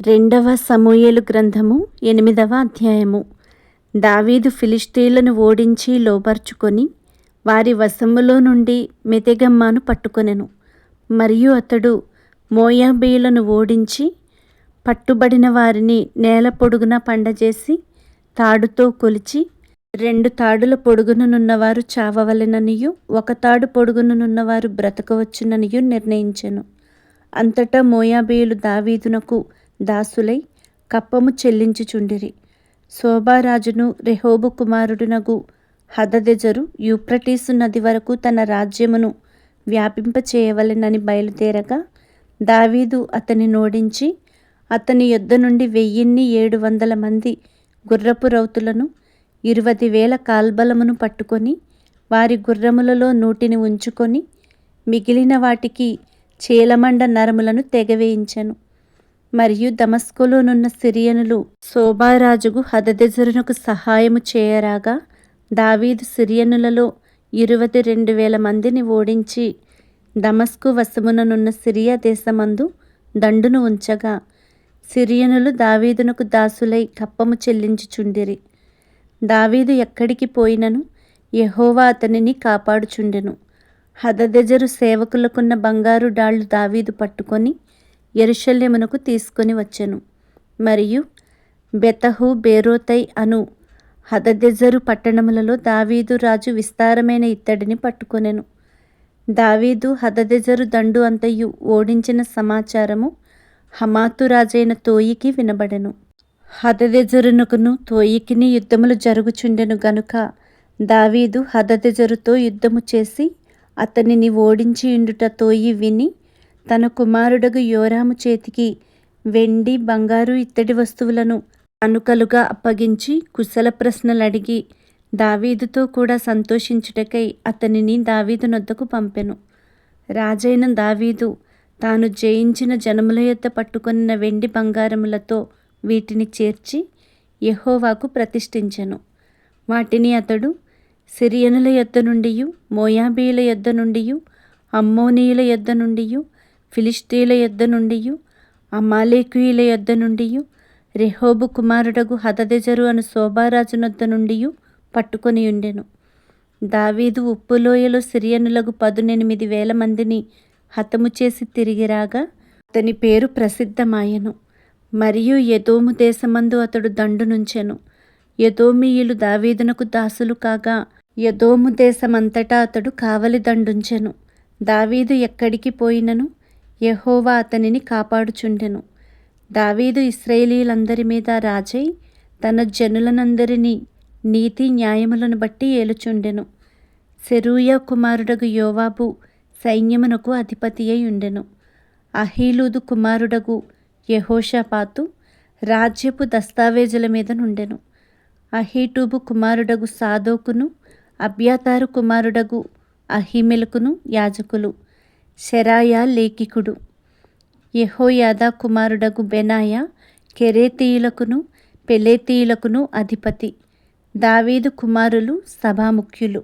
రెండవ సమూయేలు గ్రంథము ఎనిమిదవ అధ్యాయము. దావీదు ఫిలిస్తీన్లను ఓడించి లోపర్చుకొని వారి వశములో నుండి మెతెగమ్మను పట్టుకొనెను. మరియు అతడు మోయాబీయులను ఓడించి పట్టుబడిన వారిని నేల పొడుగున పండజేసి తాడుతో కొలిచి రెండు తాడుల పొడుగుననున్నవారు చావవలెననియు ఒక తాడు పొడుగుననున్నవారు బ్రతకవచ్చుననియు నిర్ణయించెను. అంతటా మోయాబీయులు దావీదునకు దాసులై కప్పము చెల్లించుచుండిరి శోభారాజును రెహోబు కుమారుడునగు హదదెజరు యూప్రటీసు నది వరకు తన రాజ్యమును వ్యాపింపచేయవలెనని బయలుదేరగా దావీదు అతని నోడించి అతని యొద్ద నుండి వెయ్యిన్ని ఏడు వందల మంది గుర్రపు రౌతులను ఇరవై వేల కాల్బలమును పట్టుకొని వారి గుర్రములలో నూటిని ఉంచుకొని మిగిలిన వాటికి చీలమండ నరములను తెగవేయించెను. మరియు దమస్కులోనున్న సిరియనులు శోభారాజుకు హదదెజరునకు సహాయము చేయరాగా దావీదు సిరియనులలో ఇరువది రెండు వేల మందిని ఓడించి దమస్కు వశముననున్న సిరియా దేశమందు దండును ఉంచగా సిరియనులు దావీదునకు దాసులై కప్పము చెల్లించుచుండిరి. దావీదు ఎక్కడికి పోయినను? యహోవా అతనిని కాపాడుచుండెను. హదదెజరు సేవకులకున్న బంగారు డాళ్ళు దావీదు పట్టుకొని ఎరుషల్యమునకు తీసుకొని వచ్చెను. మరియు బెతహు బేరోతై అను హదదెజరు పట్టణములలో దావీదు రాజు విస్తారమైన ఇత్తడిని పట్టుకొనెను. దావీదు హదదెజరు దండు అంతయు ఓడించిన సమాచారము హమాతు రాజైన తోయికి వినబడెను. హదదెజరునకును తోయికిని యుద్ధములు జరుగుచుండెను గనుక దావీదు హదదెజరుతో యుద్ధము చేసి అతనిని ఓడించి ఇండుట తోయి విని తన కుమారుడగు యోరాము చేతికి వెండి బంగారు ఇత్తడి వస్తువులను అనుకలుగా అప్పగించి కుశల ప్రశ్నలు అడిగి దావీదుతో కూడా సంతోషించుటకై అతనిని దావీదు నొద్దకు పంపెను. రాజైన దావీదు తాను జయించిన జనముల యొద్ద పట్టుకొనిన వెండి బంగారములతో వీటిని చేర్చి యెహోవాకు ప్రతిష్ఠించెను. వాటిని అతడు సిరియనుల యొద్ద నుండియు మోయాబీయుల యొద్ద నుండియు అమ్మోనీయుల యొద్ద నుండియు ఫిలిష్తీయుల యొద్ద నుండి అమాలేకుయుల యొద్ద నుండి రెహోబు కుమారుడగు హదదెజరు అను శోభారాజునొద్ద నుండియు నుండి పట్టుకొని ఉండెను దావీదు ఉప్పులోయలో సిరియనులకు పదునెనిమిది వేల మందిని హతము చేసి తిరిగి రాగా అతని పేరు ప్రసిద్ధమాయెను. మరియు యదోము దేశమందు అతడు దండునుంచెను యదోమీయులు దావీదునకు దాసులు కాగా యదోము దేశమంతటా అతడు కావలి దండుంచెను. దావీదు ఎక్కడికి పోయినను? యహోవా అతనిని కాపాడుచుండెను. దావీదు ఇస్రాయేలీలందరి మీద రాజై తన జనులనందరినీ నీతి న్యాయములను బట్టి ఏలుచుండెను. సెరూయా కుమారుడగు యోవాబు సైన్యమునకు అధిపతి అయి ఉండెను. అహీలూదు కుమారుడగు యహోషపాతు రాజ్యపు దస్తావేజుల మీద నుండెను. అహీటూబు కుమారుడగు సాదోకును అబ్యాతారు కుమారుడగు అహిమెలకును యాజకులు. శరాయా లేఖికుడు. యహోయాద కుమారుడగు బెనాయ కెరేతీయులకును పెలేతీయులకును అధిపతి. దావీదు కుమారులు సభాముఖ్యులు.